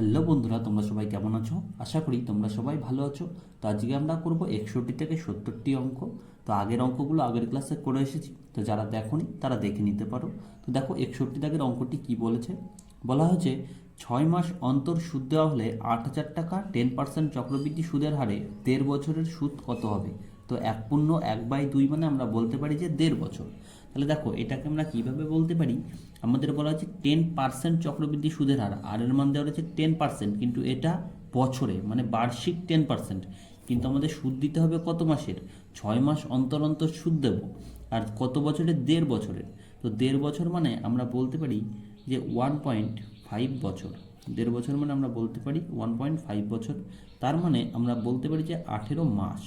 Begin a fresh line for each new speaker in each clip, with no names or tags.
Hello বন্ধুরা, তোমরা সবাই কেমন আছো? আশা করি তোমরা সবাই ভালো আছো। তো আজকে আমরা করব একষট্টি থেকে সত্তরটি অঙ্ক। তো আগের অঙ্কগুলো আগের ক্লাসে করে এসেছি। তো যারা দেখোনি, তারা দেখে নিতে পারো। তো দেখো, একষট্টি দাগের অঙ্কটি কি বলেছে? বলা হয়েছে, ছয় মাস অন্তর সুদ দেওয়া হলে আট হাজার টাকা, টেন পার্সেন্ট চক্রবৃদ্ধি সুদের হারে দেড় বছরের সুদ কত হবে? তো এক পূর্ণ এক বাই দুই মানে আমরা বলতে পারি যে দেড় বছর। তাহলে দেখো, এটাকে আমরা কীভাবে বলতে পারি? আমাদের বলা হচ্ছে টেন পার্সেন্ট চক্রবৃদ্ধি সুদের হার, আর এর মান দেওয়া হচ্ছে টেন পার্সেন্ট কিন্তু এটা বছরে মানে বার্ষিক টেন পার্সেন্ট কিন্তু আমাদের সুদ দিতে হবে কত মাসের? ছয় মাস অন্তর অন্তর সুদ দেব, আর কত বছরের? দেড় বছরের। তো দেড় বছর মানে আমরা বলতে পারি যে ওয়ান পয়েন্ট ফাইভ বছর। দেড় বছর মানে আমরা বলতে পারি ওয়ান পয়েন্ট ফাইভ বছর। তার মানে আমরা বলতে পারি যে আঠেরো মাস।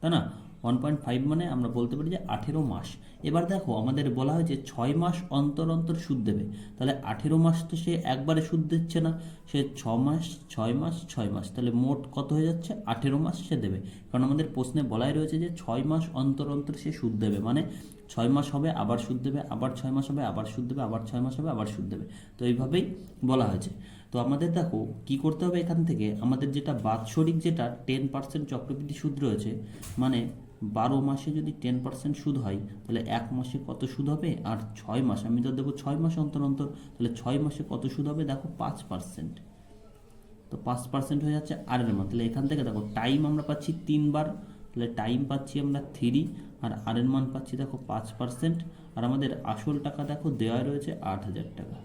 তাই না? ওয়ান পয়েন্ট ফাইভ মানে আমরা বলতে পারি যে আঠেরো মাস। এবার দেখো, আমাদের বলা হয়েছে ছয় মাস অন্তর অন্তর সুদ দেবে। তাহলে আঠেরো মাস তো সে একবারে সুদ দিচ্ছে না। সে ছ মাস, ছয় মাস ছয় মাস, তাহলে মোট কত হয়ে যাচ্ছে? আঠেরো মাস সে দেবে। কারণ আমাদের প্রশ্নে বলাই রয়েছে যে ছয় মাস অন্তর অন্তর সে সুদ দেবে। মানে ছয় মাস হবে, আবার সুদ দেবে, আবার ছয় মাস হবে, আবার সুদ দেবে, আবার ছয় মাস হবে, আবার সুদ দেবে। তো এইভাবেই বলা হয়েছে। তো আমাদের দেখো, কি করতে হবে এখান থেকে? আমাদের যেটা বাৎসরিক যেটা টেন পার্সেন্ট চক্রবৃদ্ধি সুদ রয়েছে মানে বারো মাসে যদি টেন পার্সেন্ট সুদ হয়, তাহলে এক মাসে কত সুদ হবে? আর ছয় মাস, আমি তো দেবো ছয় মাস অন্তর অন্তর, তাহলে ছয় মাসে কত সুদ হবে? দেখো পাঁচ পার্সেন্ট তো পাঁচ পার্সেন্ট হয়ে যাচ্ছে আর এর মান। তাহলে এখান থেকে দেখো টাইম আমরা পাচ্ছি তিনবার তাহলে টাইম পাচ্ছি আমরা থ্রি আর আর এর মান পাচ্ছি দেখো পাঁচ পার্সেন্ট আর আমাদের আসল টাকা দেখো দেওয়া রয়েছে আট হাজার টাকা।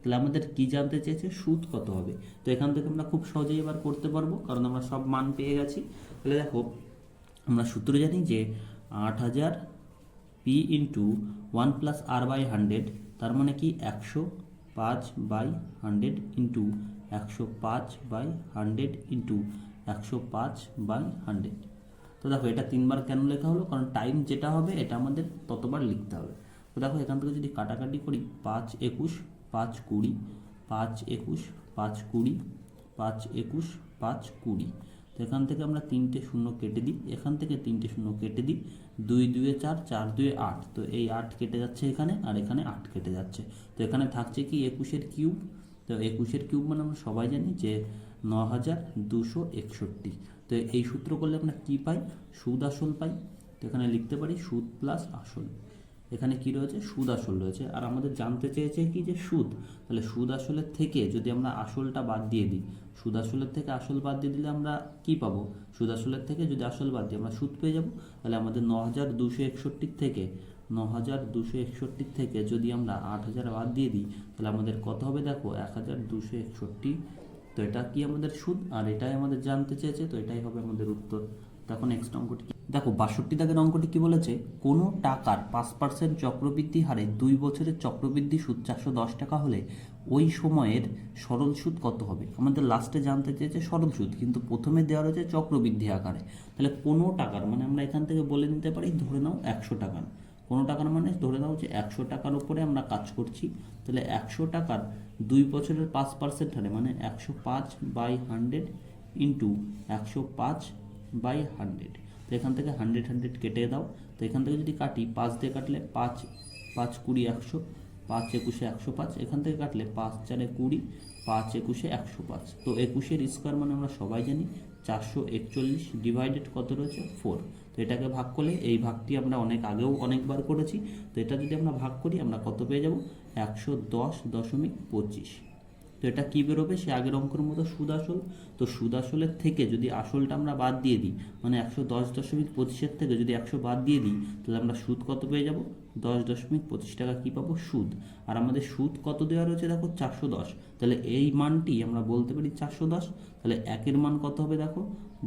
তাহলে আমাদের কি জানতে চেয়েছে? সুদ কত হবে? তো এখান থেকে আমরা খুব সহজেই এবার করতে পারব, কারণ আমরা সব মান পেয়ে গেছি। তাহলে দেখো আমরা সূত্র জানি যে আট হাজার P into one plus R by hundred তার মানে কি একশো পাঁচ বাই হান্ড্রেড ইন্টু একশো পাঁচ বাই হান্ড্রেড ইন্টু একশো পাঁচ বাই হান্ড্রেড তো দেখো, এটা তিনবার কেন লেখা হলো? কারণ টাইম যেটা হবে, এটা আমাদের ততবার লিখতে হবে। তো দেখো, এখান থেকে যদি কাটাকাটি করি, পাঁচ একুশ, পাঁচ কুড়ি, পাঁচ একুশ, পাঁচ কুড়ি, পাঁচ একুশ, পাঁচ কুড়ি। এখান থেকে আমরা তিনটে শূন্য কেটে দিই, এখান থেকে তিনটে শূন্য কেটে দিই, দুই, দুয়ে চার চার, দুয়ে আট। তো এই আট কেটে যাচ্ছে এখানে আর এখানে আট কেটে যাচ্ছে। তো এখানে থাকছে কি একুশের কিউব? তো একুশের কিউব মানে আমরা সবাই জানি যে ন হাজার দুশো একষট্টি। তো এই সূত্র করলে আমরা কি পাই? সুদ আসল পাই। তো এখানে লিখতে পারি সুদ প্লাস আসল। এখানে কি রয়েছে? সুদ আসল রয়েছে। আর আমাদের জানতে চেয়েছে কি যে সুদ? তাহলে সুদ আসলের থেকে যদি আমরা আসলটা বাদ দিয়ে দিই, সুদ আসলের থেকে আসল বাদ দিয়ে দিলে আমরা কি পাবো? সুদ আসলের থেকে যদি আসল বাদ দিই, আমরা সুদ পেয়ে যাব? তাহলে আমাদের ন হাজার দুশো একষট্টির থেকে ন হাজার দুশো একষট্টির থেকে যদি আমরা আট হাজার বাদ দিয়ে দিই, তাহলে আমাদের কত হবে দেখো? এক হাজার দুশো একষট্টি। তো এটা কি আমাদের সুদ? আর এটাই আমাদের জানতে চেয়েছে, তো এটাই হবে আমাদের উত্তর। তখন নেক্সট অঙ্কটি দেখো, বাষট্টি দাগের অঙ্কটি কি বলেছে? কোনো টাকার পাঁচ পার্সেন্ট চক্রবৃদ্ধি হারে দুই বছরের চক্রবৃদ্ধি সুদ চারশো দশ টাকা হলে ওই সময়ের সরল সুদ কত হবে? আমাদের লাস্টে জানতে চেয়েছে সরল সুদ, কিন্তু প্রথমে দেওয়া রয়েছে চক্রবৃদ্ধি আকারে। তাহলে কোনো টাকার মানে আমরা এখান থেকে বলে নিতে পারি, ধরে নাও একশো টাকার। কোনো টাকার মানে ধরে নাও যে একশো টাকার উপরে আমরা কাজ করছি, তাহলে একশো টাকার দুই বছরের পাঁচ পার্সেন্ট হারে মানে একশো পাঁচ বাই হান্ড্রেড ইন্টু একশো পাঁচ বাই হান্ড্রেড তো এখান থেকে হান্ড্রেড হান্ড্রেড কেটে দাও। তো এখান থেকে যদি কাটি, পাঁচ দিয়ে কাটলে পাঁচ পাঁচ কুড়ি একশো, পাঁচ একুশে একশো পাঁচ। এখান থেকে কাটলে পাঁচ চারে কুড়ি, পাঁচ একুশে একশো পাঁচ। তো একুশের স্কোয়ার মানে আমরা সবাই জানি, চারশো একচল্লিশ ডিভাইডেড কত রয়েছে? ফোর তো এটাকে ভাগ করলে এই ভাগটি আমরা অনেক আগেও অনেকবার করেছি। তো এটা যদি আমরা ভাগ করি, আমরা কত পেয়ে যাব? একশো দশ দশমিক পঁচিশ। তো এটা কী বেরোবে? সে আগের অঙ্কের মতো সুদ আসল। তো সুদ আসলের থেকে যদি আসলটা আমরা বাদ দিয়ে দিই মানে একশো দশ দশমিক পঁচিশের থেকে যদি একশো বাদ দিয়ে দিই, তাহলে আমরা সুদ কত পেয়ে যাব? দশ দশমিক পঁচিশ টাকা কী পাবো? সুদ। আর আমাদের সুদ কত দেওয়া রয়েছে দেখো? চারশো দশ। তাহলে এই মানটি আমরা বলতে পারি চারশো দশ। তাহলে একের মান কত হবে দেখো?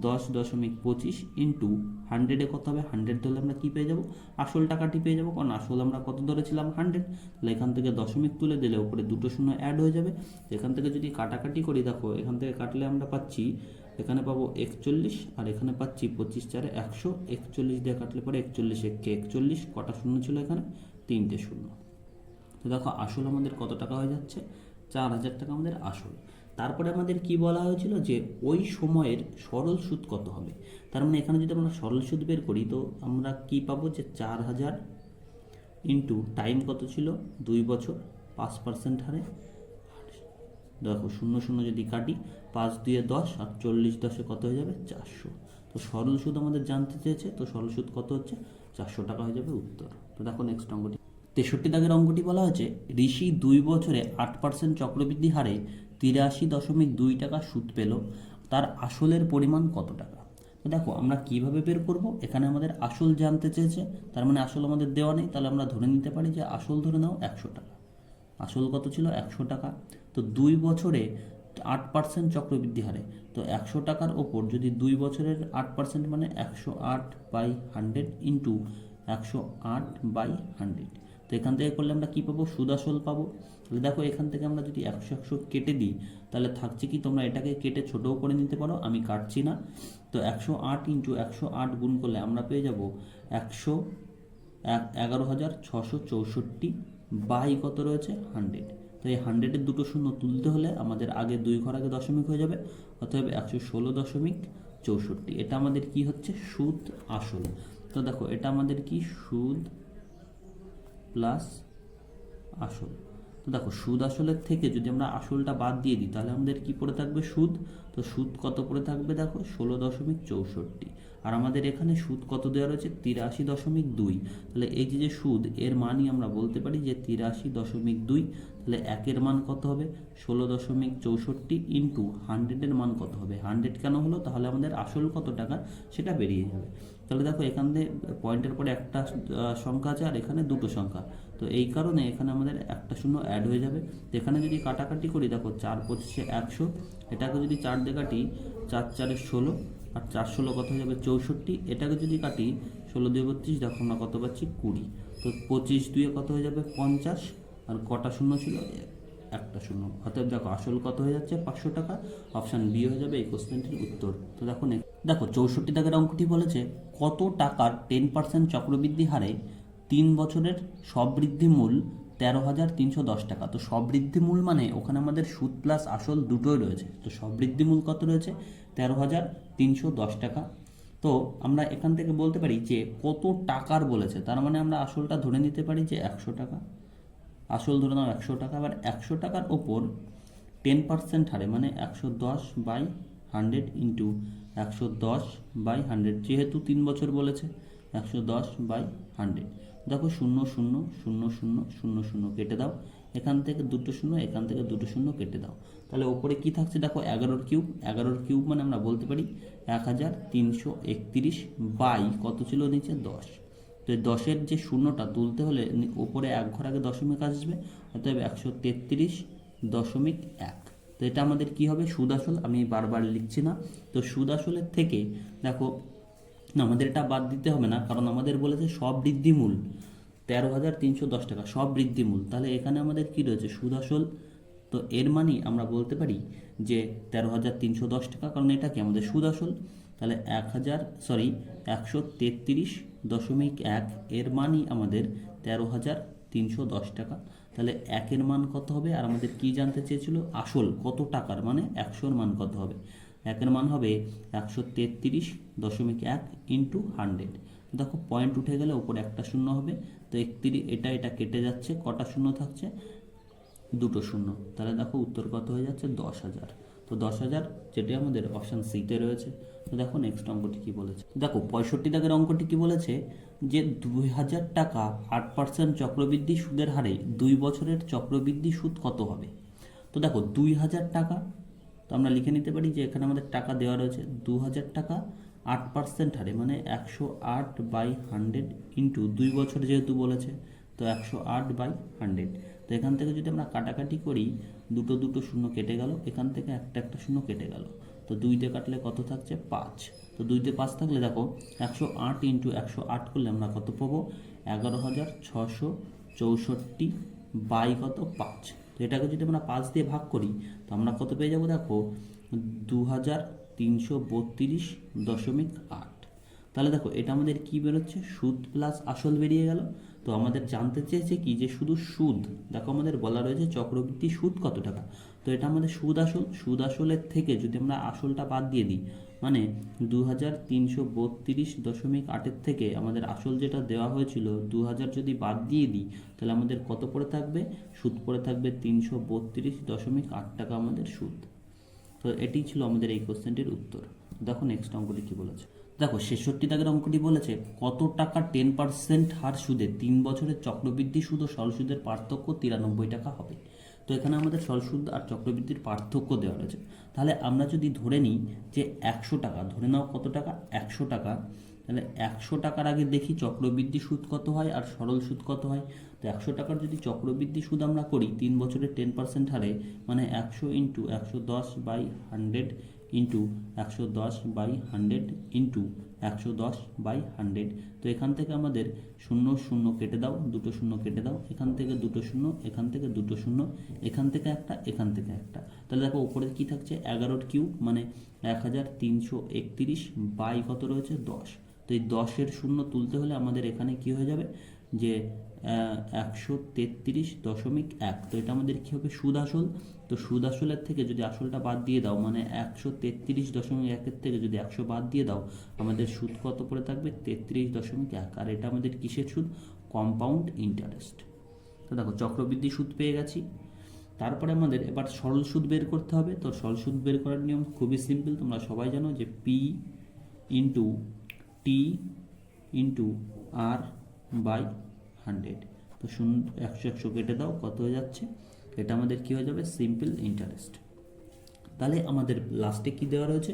দশ দশমিক পঁচিশ ইন্টু হান্ড্রেডে কত হবে? হান্ড্রেড ধরলে আমরা কী পেয়ে যাব? আসল টাকাটি পেয়ে যাব কারণ আসল আমরা কত ধরেছিলাম? হান্ড্রেড তাহলে এখান থেকে দশমিক তুলে দিলে উপরে দুটো শূন্য অ্যাড হয়ে যাবে। এখান থেকে যদি কাটাকাটি করি, দেখো, এখান থেকে কাটলে আমরা পাচ্ছি, এখানে পাবো একচল্লিশ আর এখানে পাচ্ছি পঁচিশ চারে একশো। একচল্লিশ দিয়ে কাটলে পরে একচল্লিশ একে একচল্লিশ, কটা শূন্য ছিল এখানে? তিনটে শূন্য। তো দেখো, আসল আমাদের কত টাকা হয়ে যাচ্ছে? চার হাজার টাকা আমাদের আসল। তারপরে আমাদের কি বলা হয়েছিল যে ওই সময়ের সরল সুদ কত হবে? তার মানে এখানে যদি আমরা সরল সুদ বের করি, তো আমরা কি পাবো যে চার হাজার ইন্টু টাইম কত ছিল? দুই বছর, পাঁচ পার্সেন্ট হারে। দেখো, শূন্য শূন্য যদি কাটি, পাঁচ দিয়ে দশ আর চল্লিশ দশে কত হয়ে যাবে? চারশো। তো সরল সুদ আমাদের জানতে চেয়েছে, তো সরল সুদ কত হচ্ছে? চারশো টাকা হয়ে যাবে উত্তর। তো দেখো নেক্সট অঙ্কটি। তেষট্টি দাগের অঙ্কটি বলা হয়েছে, ঋষি দুই বছরে আট পার্সেন্ট চক্রবৃদ্ধি হারে তিরাশি দশমিক দুই টাকা সুদ পেল, তার আসলের পরিমাণ কত টাকা? তো দেখো, আমরা কীভাবে বের করব? এখানে আমাদের আসল জানতে চেয়েছে, তার মানে আসল আমাদের দেওয়া নেই, তাহলে আমরা ধরে নিতে পারি যে আসল ধরে নাও একশো টাকা। আসল কত ছিল? একশো টাকা। তো দুই বছরে আট পার্সেন্ট চক্রবৃদ্ধি হারে। তো একশো টাকার ওপর যদি দুই বছরের আট পার্সেন্ট মানে একশো আট বাই হান্ড্রেড ইন্টু একশো আট বাই হান্ড্রেড। এখান থেকে করলে আমরা কী পাবো? সুদাসল পাবো। তাহলে দেখো এখান থেকে আমরা যদি একশো একশো কেটে দিই, তাহলে থাকছে কি তোমরা এটাকে কেটে ছোটও করে নিতে পারো, আমি কাটছি না। তো একশো আট ইন্টু একশো আট গুণ করলে আমরা পেয়ে যাব একশো এক, এগারো হাজার ছশো চৌষট্টি বাই কত রয়েছে? হান্ড্রেড। তো এই হান্ড্রেডের দুটো শূন্য তুলতে হলে আমাদের আগে দুই ঘর আগে দশমিক হয়ে যাবে, অতএব একশো ষোলো দশমিক চৌষট্টি। এটা আমাদের কি হচ্ছে? সুদ আসল। তো দেখো এটা আমাদের কি? সুদ প্লাস আসল। তো দেখো, সুদ আসলের থেকে যদি আমরা আসলটা বাদ দিয়ে দিই, তাহলে আমাদের কি পড়ে থাকবে সুদ? তো সুদ কত পড়ে থাকবে দেখো? ষোলো দশমিক চৌষট্টি। আর আমাদের এখানে সুদ কত দেওয়া রয়েছে? তিরাশি দশমিক দুই। তাহলে এই যে যে সুদ, এর মানই আমরা বলতে পারি যে তিরাশি দশমিক দুই। তাহলে একের মান কত হবে? ষোলো দশমিক চৌষট্টি ইন্টু হান্ড্রেডের মান কত হবে? হান্ড্রেড কেন হলো? তাহলে আমাদের আসল কত টাকা? সেটা বেরিয়ে যাবে। তাহলে দেখো, এখান দিয়ে পয়েন্টের পরে একটা সংখ্যা আছে আর এখানে দুটো সংখ্যা। তো এই কারণে এখানে আমাদের একটা শূন্য অ্যাড হয়ে যাবে। তো এখানে যদি কাটাকাটি করি, দেখো, চার পঁচিশে একশো। এটাকে যদি চার দিয়ে কাটি, চার চারে ষোলো। আর চার ষোলো কত হয়ে যাবে? চৌষট্টি। এটাকে যদি কাটি, ষোলো দুই বত্রিশ, দেখো, আমরা কত পাচ্ছি? কুড়ি। তো পঁচিশ দুয়ে কত হয়ে যাবে? পঞ্চাশ। আর কটা শূন্য ছিল? একটা শূন্য। অতএব দেখো, আসল কত হয়ে যাচ্ছে? পাঁচশো টাকা। অপশান বি হয়ে যাবে এই কোশ্চেনটির উত্তর। তো দেখো। দেখো, চৌষট্টি দাগের অঙ্কটি বলেছে, কত টাকার টেন পার্সেন্ট চক্রবৃদ্ধি হারে তিন বছরের সবৃদ্ধি মূল তেরো হাজার তিনশো দশ টাকা? তো সবৃদ্ধি মূল মানে ওখানে আমাদের সুদ প্লাস আসল দুটোই রয়েছে। তো সবৃদ্ধি মূল কত রয়েছে? তেরো হাজার তিনশো দশ টাকা। তো আমরা এখান থেকে বলতে পারি যে কত টাকার বলেছে? তার মানে আমরা আসলটা ধরে নিতে পারি যে একশো টাকা। আসল ধরে নাও একশো টাকা আবার একশো টাকার ওপর টেন পার্সেন্ট হারে মানে একশো দশ বাই হান্ড্রেড ইন্টু একশো দশ বাই হান্ড্রেড যেহেতু তিন বছর বলেছে, একশো দশ বাই হান্ড্রেড দেখো শূন্য শূন্য শূন্য শূন্য শূন্য শূন্য কেটে দাও, এখান থেকে দুটো শূন্য, এখান থেকে দুটো শূন্য কেটে দাও। তাহলে ওপরে কি থাকছে? দেখো এগারোর কিউব এগারোর কিউব মানে আমরা বলতে পারি এক হাজার তিনশো একত্রিশ বাই কত ছিল নিচে? দশ। তো দশের যে শূন্যটা তুলতে হলে ওপরে এক ঘর আগে দশমিক আসবে, অতএব একশো তেত্রিশ দশমিক এক। তো এটা আমাদের কি হবে? সুদ আসল আমি বারবার লিখছি না। তো সুদ আসলের থেকে, দেখো, আমাদের এটা বাদ দিতে হবে না, কারণ আমাদের বলেছে সব বৃদ্ধিমূল। তেরো হাজার তিনশো দশ টাকা, সব বৃদ্ধিমূল। তাহলে এখানে আমাদের কি রয়েছে? সুদ আসল তো এর মানে আমরা বলতে পারি যে তেরো হাজার তিনশো দশ টাকা, কারণ এটা কি? আমাদের সুদ আসল তাহলে এক হাজার সরি একশো তেত্রিশ দশমিক এক এর মানই আমাদের তেরো হাজার তিনশো দশ টাকা। তাহলে একের মান কত হবে? আর আমাদের কি জানতে চেয়েছিল? আসল কত টাকার মানে একশোর মান কত হবে? একের মান হবে একশো তেত্রিশ দশমিক এক ইন্টু হান্ড্রেড। দেখো, পয়েন্ট উঠে গেলে ওপরে একটা শূন্য হবে, তো একত্রিশ এটা এটা কেটে যাচ্ছে, কটা শূন্য থাকছে? দুটো শূন্য। তাহলে দেখো, উত্তর কত হয়ে যাচ্ছে? দশ হাজার। তো দশ হাজার, যেটি আমাদের অপশান সিতে রয়েছে। তো দেখো নেক্সট অঙ্কটি কি বলেছে? দেখো, পঁয়ষট্টি দাগের অঙ্কটি কি বলেছে? যে দুই হাজার টাকা আট পার্সেন্ট চক্রবৃদ্ধি সুদের হারে দুই বছরের চক্রবৃদ্ধি সুদ কত হবে? তো দেখো, দুই হাজার টাকা, তো আমরা লিখে নিতে পারি যে এখানে আমাদের টাকা দেওয়া রয়েছে। দু হাজার টাকা আট পার্সেন্ট হারে মানে একশো আট বাই হান্ড্রেড ইন্টু দুই বছর যেহেতু বলেছে, তো একশো আট বাই হান্ড্রেড। তো এখান থেকে যদি আমরা কাটাকাটি করি দুটো দুটো শূন্য কেটে গেল, এখান থেকে একটা একটা শূন্য কেটে গেল। তো দুইতে কাটলে কত থাকছে? পাঁচ। তো দুইতে পাঁচ থাকলে দেখো, একশো আট ইন্টু একশো আট করলে আমরা কত পাবো? এগারো হাজার ছশো চৌষট্টি বাই কত? পাঁচ। তো এটাকে যদি আমরা পাঁচ দিয়ে ভাগ করি, তো আমরা কত পেয়ে যাব দেখো? দু হাজার তিনশো বত্রিশ দশমিক আট। তাহলে দেখো, এটা আমাদের কি বেরোচ্ছে? সুদ প্লাস আসল বেরিয়ে গেল। তো আমাদের জানতে চেয়েছে কি যে শুধু সুদ, দেখো আমাদের বলা রয়েছে চক্রবৃদ্ধি সুদ কত টাকা? তো এটা আমাদের সুদ আসল। সুদ আসলের থেকে যদি আমরা আসলটা বাদ দিয়ে দিই মানে দু হাজার তিনশো বত্রিশ দশমিক আটের থেকে আমাদের আসল যেটা দেওয়া হয়েছিল দু হাজার যদি বাদ দিয়ে দিই, তাহলে আমাদের কত পড়ে থাকবে? সুদ পড়ে থাকবে তিনশো বত্রিশ দশমিক আট টাকা আমাদের সুদ। তো এটি ছিল আমাদের এই কোশ্চেনটির উত্তর। দেখো নেক্সট অঙ্কটি কি বলেছে। দেখো ছেষট্টি দাগের অঙ্কটি বলেছে, কত টাকা টেন পার্সেন্ট হার সুদে, তিন বছরের চক্রবৃদ্ধি সুদ ও সরল সুদের পার্থক্য তিরানব্বই টাকা হবে। তো এখানে আমাদের সরল সুদ আর চক্রবৃদ্ধির পার্থক্য দেওয়া রয়েছে। তাহলে আমরা যদি ধরে নিই যে একশো টাকা, ধরে নাও কত টাকা? একশো টাকা। তাহলে একশো টাকার আগে দেখি চক্রবৃদ্ধি সুদ কত হয় আর সরল সুদ কত হয়। তো একশো টাকার যদি চক্রবৃদ্ধি সুদ আমরা করি, তিন বছরের টেন পার্সেন্ট হারে মানে একশো ইন্টু একশো দশ বাই হান্ড্রেড ইন্টু একশো দশ বাই হান্ড্রেড ইন্টু একশো দশ বাই হান্ড্রেড তো এখান থেকে আমাদের শূন্য শূন্য কেটে দাও, দুটো শূন্য কেটে দাও। এখান থেকে দুটো শূন্য, এখান থেকে দুটো শূন্য, এখান থেকে একটা, এখান থেকে একটা। তাহলে দেখো উপরে কি থাকছে? এগারোর কিউব মানে এক হাজার তিনশো একত্রিশ বাই কত রয়েছে? দশ। তো এই দশের শূন্য তুলতে হলে আমাদের এখানে কি হয়ে যাবে? যে একশো তেত্রিশ দশমিক এক। তো এটা আমাদের কী হবে? সুদ আসল। তো সুদ আসলের থেকে যদি আসলটা বাদ দিয়ে দাও মানে একশো তেত্রিশ দশমিক একের থেকে যদি একশো বাদ দিয়ে দাও, আমাদের সুদ কত পড়ে থাকবে? তেত্রিশ দশমিক এক। আর এটা আমাদের কিসের সুদ? Compound interest. তো দেখো, চক্রবৃদ্ধি সুদ পেয়ে গেছি। তারপরে আমাদের এবার সরল সুদ বের করতে হবে। তো সরল সুদ বের করার নিয়ম খুবই সিম্পল। তোমরা সবাই জানো যে P into T into R by hundred তো শূন্য, একশো একশো কেটে দাও, কত হয়ে যাচ্ছে? এটা আমাদের কি হয়ে যাবে? সিম্পল ইন্টারেস্ট তাহলে আমাদের লাস্টে কি দেওয়া রয়েছে?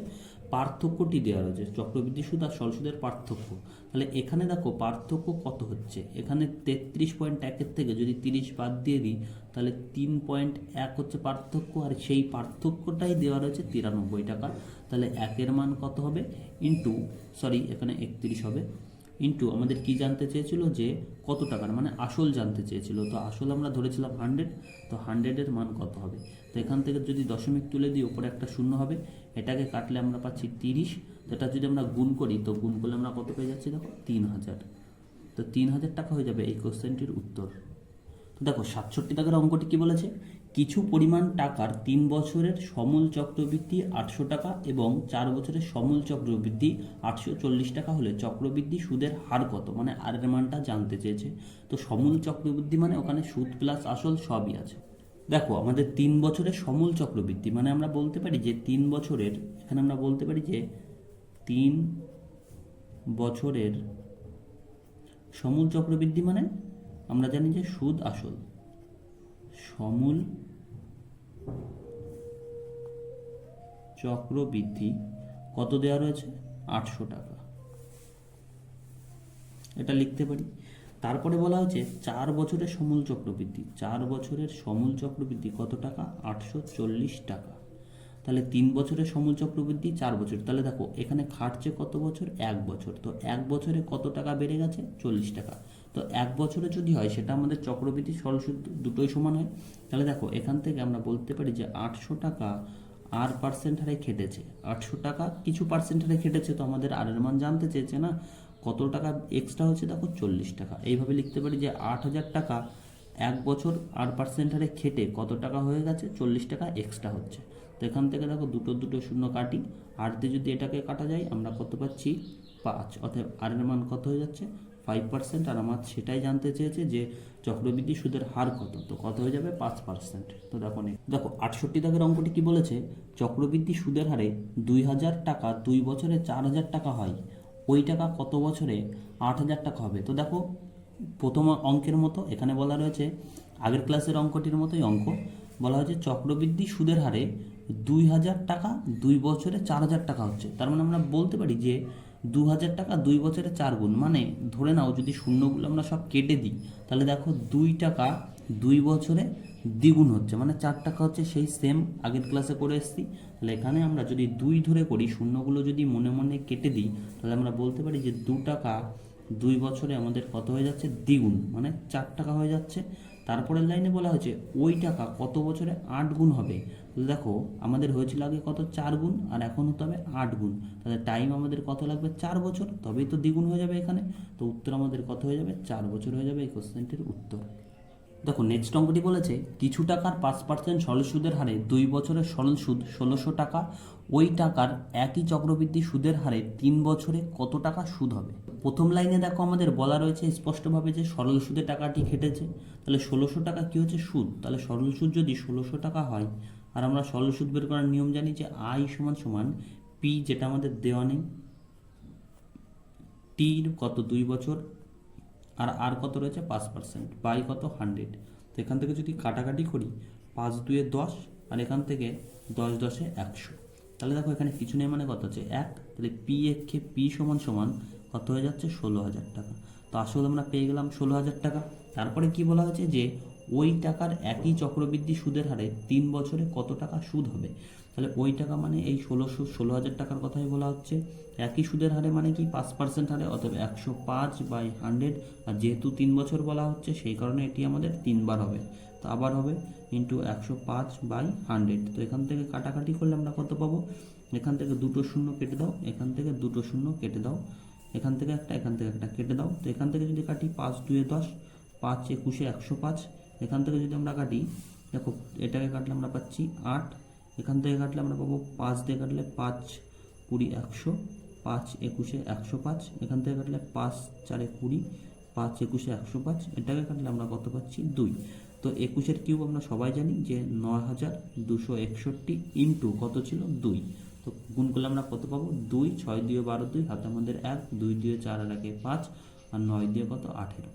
পার্থক্যটি দেওয়া রয়েছে। চক্রবৃদ্ধি সুদ আর সরল সুদের পার্থক্য। তাহলে এখানে দেখো পার্থক্য কত হচ্ছে? এখানে তেত্রিশ পয়েন্ট একের থেকে যদি তিরিশ বাদ দিয়ে দিই, তাহলে তিন পয়েন্ট এক হচ্ছে পার্থক্য আর সেই পার্থক্যটাই দেওয়া রয়েছে তিরানব্বই টাকা। তাহলে একের মান কত হবে? ইন্টু সরি এখানে একত্রিশ হবে। ইন্টু আমাদের কি জানতে চেয়েছিল যে কত টাকার মানে আসল জানতে চেয়েছিল। তো আসল আমরা ধরেছিলাম হান্ড্রেড তো হান্ড্রেডের মান কত হবে? তো এখান থেকে যদি দশমিক তুলে দিই, ওপরে একটা শূন্য হবে। এটাকে কাটলে আমরা পাচ্ছি তিরিশ। তো এটা যদি আমরা গুণ করি, তো গুণ করলে আমরা কত পেয়ে যাচ্ছি দেখো? তিন হাজার। তো তিন হাজার টাকা হয়ে যাবে এই কোশ্চেনটির উত্তর। দেখো, সাতষট্টি টাকার অঙ্কটি কি বলেছে? কিছু পরিমাণ টাকার তিন বছরের সমূল চক্রবৃদ্ধি আটশো টাকা এবং চার বছরের সমূল চক্রবৃদ্ধি আটশো চল্লিশ টাকা হলে চক্রবৃদ্ধি সুদের হার কত? মানে আরের মানটা জানতে চেয়েছে। তো সমূল চক্রবৃদ্ধি মানে ওখানে সুদ প্লাস আসল সবই আছে। দেখো, আমাদের তিন বছরের সমূল চক্রবৃদ্ধি মানে আমরা বলতে পারি যে তিন বছরের, এখানে আমরা বলতে পারি যে তিন বছরের সমূল চক্রবৃদ্ধি মানে আমরা জানি যে সুদ আসল। সমূল চক্রবৃদ্ধি কত দেওয়া রয়েছে? আটশো টাকা। এটা লিখতে পারি। তারপরে বলা হচ্ছে চার বছরের সমূল চক্রবৃদ্ধি। চার বছরের সমূল চক্রবৃদ্ধি কত টাকা? আটশো চল্লিশ টাকা। তাহলে তিন বছরের সমূল চক্রবৃদ্ধি চার বছর। তাহলে দেখো, এখানে খাটছে কত বছর? এক বছর। তো এক বছরে কত টাকা বেড়ে গেছে? চল্লিশ টাকা। তো এক বছরে যদি হয়, সেটা আমাদের চক্রবৃদ্ধি সরল সুদ দুটোই সমান হয়। তাহলে দেখো, এখান থেকে আমরা বলতে পারি যে আটশো টাকা আর পার্সেন্ট হারে খেটেছে। আটশো টাকা কিছু পার্সেন্ট হারে খেটেছে, তো আমাদের আরের মান জানতে চেয়েছে না? কত টাকা এক্সট্রা হচ্ছে দেখো, চল্লিশ টাকা। এইভাবে লিখতে পারি যে আট হাজার টাকা এক বছর আট পার্সেন্ট হারে খেটে কত টাকা হয়ে গেছে? চল্লিশ টাকা এক্সট্রা হচ্ছে। তো এখান থেকে দেখো, দুটো দুটো শূন্য কাটি। আর দিয়ে যদি এটাকে কাটা যায়, আমরা কত পাচ্ছি? পাঁচ। অর্থাৎ আর এর মান কত হয়ে যাচ্ছে? ফাইভ পার্সেন্ট আর আমার সেটাই জানতে চেয়েছে যে চক্রবৃদ্ধি সুদের হার কত? তো কত হয়ে যাবে? পাঁচ পার্সেন্ট। তো দেখো দেখো, আটষট্টি দাগের অঙ্কটি কি বলেছে? চক্রবৃদ্ধি সুদের হারে দুই হাজার টাকা দুই বছরে চার হাজার টাকা হয়। ওই টাকা কত বছরে আট হাজার টাকা হবে? তো দেখো, প্রথম অঙ্কের মতো এখানে বলা রয়েছে, আগের ক্লাসের অঙ্কটির মতোই অঙ্ক। বলা হয়েছে চক্রবৃদ্ধি সুদের হারে দুই হাজার টাকা দুই বছরে চার হাজার টাকা হচ্ছে। তার মানে আমরা বলতে পারি যে দু হাজার টাকা দুই বছরে চার গুণ। মানে ধরে নাও যদি শূন্যগুলো আমরা সব কেটে দিই, তাহলে দেখো দুই টাকা দুই বছরে দ্বিগুণ হচ্ছে। মানে চার টাকা হচ্ছে সেই সেম আগের ক্লাসে করে এসেছি। তাহলে এখানে আমরা যদি দুই ধরে করি, শূন্যগুলো যদি মনে মনে কেটে দিই, তাহলে আমরা বলতে পারি যে দু টাকা দুই বছরে আমাদের কত হয়ে যাচ্ছে? দ্বিগুণ। মানে চার টাকা হয়ে যাচ্ছে। তারপরের লাইনে বলা হয়েছে, ওই টাকা কত বছরে আট গুণ হবে? তো দেখো, আমাদের হয়েছিল আগে কত? চার গুণ, আর এখন হতে হবে আট গুণ। তাহলে টাইম আমাদের কত লাগবে? চার বছর। তবেই তো দ্বিগুণ হয়ে যাবে এখানে। তো উত্তর আমাদের কত হয়ে যাবে? চার বছর হয়ে যাবে এই কোশ্চেনটির উত্তর। দেখো নেক্সট অঙ্কটি বলেছে, কিছু টাকার পাঁচ পার্সেন্ট সরল সুদের হারে দুই বছরের সরল সুদ ষোলোশো টাকা। ওই টাকার একই চক্রবৃদ্ধি সুদের হারে তিন বছরে কত টাকা সুদ হবে? প্রথম লাইনে দেখো আমাদের বলা রয়েছে স্পষ্টভাবে যে সরল সুদে টাকাটি খেটেছে তাহলে ষোলোশো টাকা কি হচ্ছে? সুদ। তাহলে সরল সুদ যদি ষোলোশো টাকা হয় আর আমরা সরল সুদ বের করার নিয়ম জানি যে আই সমান সমান পি যেটা আমাদের দেওয়া নেই। টির কত? দুই বছর। আর আর কত রয়েছে? পাঁচ পার্সেন্ট বাই কত? হান্ড্রেড। তো এখান থেকে যদি কাটাকাটি করি, পাঁচ দুয়ে দশ, আর এখান থেকে দশ দশে একশো। তাহলে দেখো এখানে কিছু নেই মানে কত হচ্ছে? এক। তাহলে পি একে পি সমান সমান কত হয়ে যাচ্ছে? ষোলো হাজার টাকা। তো আসলে আমরা পেয়ে গেলাম ষোলো হাজার টাকা। তারপরে কি বলা হয়েছে যে ওই টাকার একই চক্রবৃদ্ধি সুদের হারে তিন বছরে কত টাকা সুদ হবে? তাহলে ওই টাকা মানে এই ষোলোশো ষোলো হাজার টাকার কথাই বলা হচ্ছে। একই সুদের হারে মানে কি? পাঁচ পার্সেন্ট হারে অথবা একশো পাঁচ বাই হান্ড্রেড আর যেহেতু তিন বছর বলা হচ্ছে, সেই কারণে এটি আমাদের তিনবার হবে। তো আবার হবে ইন্টু একশো পাঁচ বাই হান্ড্রেড তো এখান থেকে কাটাকাটি করলে আমরা কত পাবো? এখান থেকে দুটো শূন্য কেটে দাও, এখান থেকে দুটো শূন্য কেটে দাও, এখান থেকে একটা, এখান থেকে একটা কেটে দাও। তো এখান থেকে যদি কাটি পাঁচ দুয়ে দশ, পাঁচ একুশে একশো পাঁচ এখান থেকে যদি আমরা কাটি, দেখো এটাকে কাটলে আমরা পাচ্ছি আট, এখান থেকে কাটলে আমরা পাবো পাঁচ, দিয়ে কাটলে পাঁচ কুড়ি একশো, পাঁচ একুশে একশো পাঁচ, এখান থেকে কাটলে পাঁচ চারে কুড়ি, পাঁচ একুশে একশো পাঁচ, এটাকে কাটলে আমরা কত পাচ্ছি? দুই। তো একুশের কিউব আমরা সবাই জানি যে নয় হাজার দুশো একষট্টি ইন্টু কত ছিল? দুই। তো গুণ করলে আমরা কত পাবো? দুই, ছয় দিয়ে বারো দুই, হাতে আমাদের এক, দুই দিয়ে চার আর একে পাঁচ, আর নয় দিয়ে কত? আঠেরো।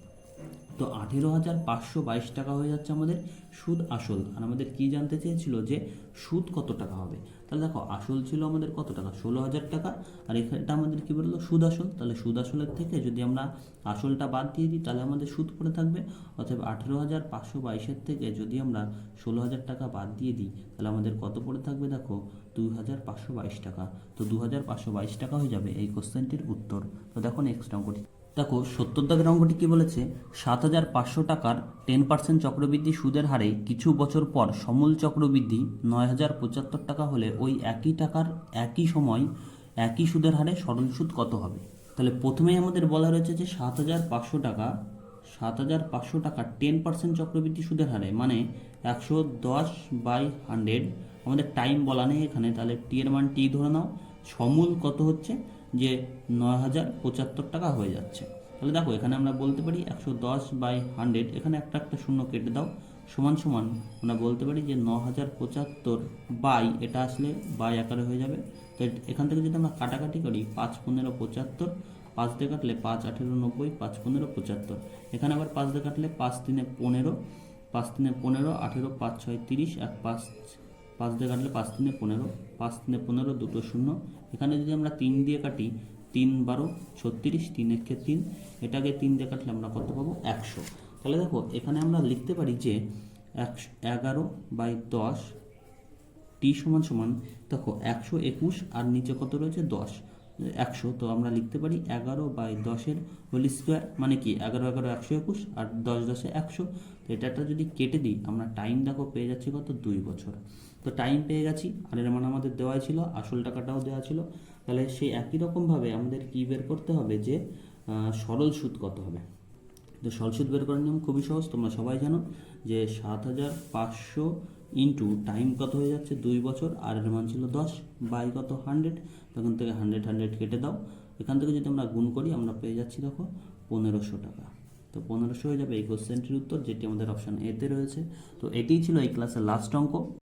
তো আঠেরো হাজার পাঁচশো বাইশ টাকা হয়ে যাচ্ছে আমাদের সুদ আসল। আর আমাদের কি জানতে চেয়েছিল যে সুদ কত টাকা হবে? তাহলে দেখো, আসল ছিল আমাদের কত টাকা? ষোলো হাজার টাকা। আর এখানে এটা আমাদের কি বলল? সুদ আসল। তাহলে সুদ আসলের থেকে যদি আমরা আসলটা বাদ দিয়ে দিই, তাহলে আমাদের সুদ পড়ে থাকবে। অতএব আঠেরো হাজার পাঁচশো বাইশের থেকে যদি আমরা ষোলো হাজার টাকা বাদ দিয়ে দিই, তাহলে আমাদের কত পড়ে থাকবে দেখো? দুই হাজার পাঁচশো বাইশ টাকা। তো দু হাজার পাঁচশো বাইশ টাকা হয়ে যাবে এই কোশ্চেনটির উত্তর। তো দেখো নেক্সট অঙ্কটি। দেখো সত্তর দাগের অঙ্কটি কি বলেছে? সাত হাজার পাঁচশো টাকার টেন পার্সেন্ট চক্রবৃদ্ধি সুদের হারে কিছু বছর পর সমূল চক্রবৃদ্ধি নয় হাজার পঁচাত্তর টাকা হলে ওই একই টাকার একই সময় একই সুদের হারে সরল সুদ কত হবে? তাহলে প্রথমেই আমাদের বলা রয়েছে যে সাত হাজার পাঁচশো টাকা, সাত হাজার পাঁচশো টাকা টেন পার্সেন্ট চক্রবৃদ্ধি সুদের হারে মানে একশো দশ বাই হান্ড্রেড, আমাদের টাইম বলা নেই এখানে, তাহলে টি এর মান টি ধরে নাও, সমূল কত হচ্ছে? যে নয় হাজার পঁচাত্তর টাকা হয়ে যাচ্ছে। তাহলে দেখো, এখানে আমরা বলতে পারি একশো দশ বাই হান্ড্রেড। এখানে একটা একটা শূন্য কেটে দাও, সমান সমান আমরা বলতে পারি যে ন হাজার পঁচাত্তর বাই এটা আসলে বাই আকারে হয়ে যাবে। তো এখান থেকে যদি আমরা কাটাকাটি করি পাঁচ পনেরো পঁচাত্তর, পাঁচ দিয়ে কাটলে পাঁচ আঠেরো নব্বই, পাঁচ পনেরো পঁচাত্তর। এখানে আবার পাঁচ দিয়ে কাটলে পাঁচ তিনে পনেরো, পাঁচ তিনে পনেরো, আঠেরো, পাঁচ ছয় তিরিশ, এক পাঁচ পাঁচ দিয়ে কাটলে পাঁচ তিনে পনেরো, পাঁচ তিনে পনেরো, দুটো শূন্য। এখানে যদি আমরা তিন দিয়ে কাটি, তিন বারো, ছত্রিশ, তিন একে তিন, এটাকে তিন দিয়ে কাটলে আমরা কত পাবো? একশো। তাহলে দেখো, এখানে আমরা লিখতে পারি যে একশো, এগারো বাই দশ, টি সমান সমান, দেখো, একশো একুশ, আর নিচে কত রয়েছে? দশ। একশো, তো আমরা লিখতে পারি এগারো বাই দশের হোল স্কোয়ার মানে কি? এগারো এগারো, একশো একুশ আর দশ, দশে একশো। তো এটা একটা যদি কেটে দিই, আমরা টাইম দেখো পেয়ে যাচ্ছি কত? দুই বছর। তো টাইম পেয়ে গেছি, আর এর মানে আমাদের দেওয়াই ছিল, আসল টাকাটাও দেওয়া ছিল। তাহলে সেই একই রকমভাবে আমাদের কি বের করতে হবে যে সরল সুদ কত হবে? তো সরল সুদ বের করার নিয়ম খুবই সহজ, তোমরা সবাই জানো যে সাত হাজার পাঁচশো ইন্টু টাইম কত হয়ে যাচ্ছে? দুই বছর, আর এর মান ছিল দশ বাই কত? হান্ড্রেড। তখন থেকে হান্ড্রেড হান্ড্রেড কেটে দাও। এখান থেকে যদি আমরা গুণ করি, আমরা পেয়ে যাচ্ছি দেখো পনেরোশো টাকা। তো পনেরোশো হয়ে যাবে এই কোশ্চেনটির উত্তর, যেটি আমাদের অপশান এতে রয়েছে। তো এটিই ছিল এই ক্লাসের লাস্ট অঙ্ক।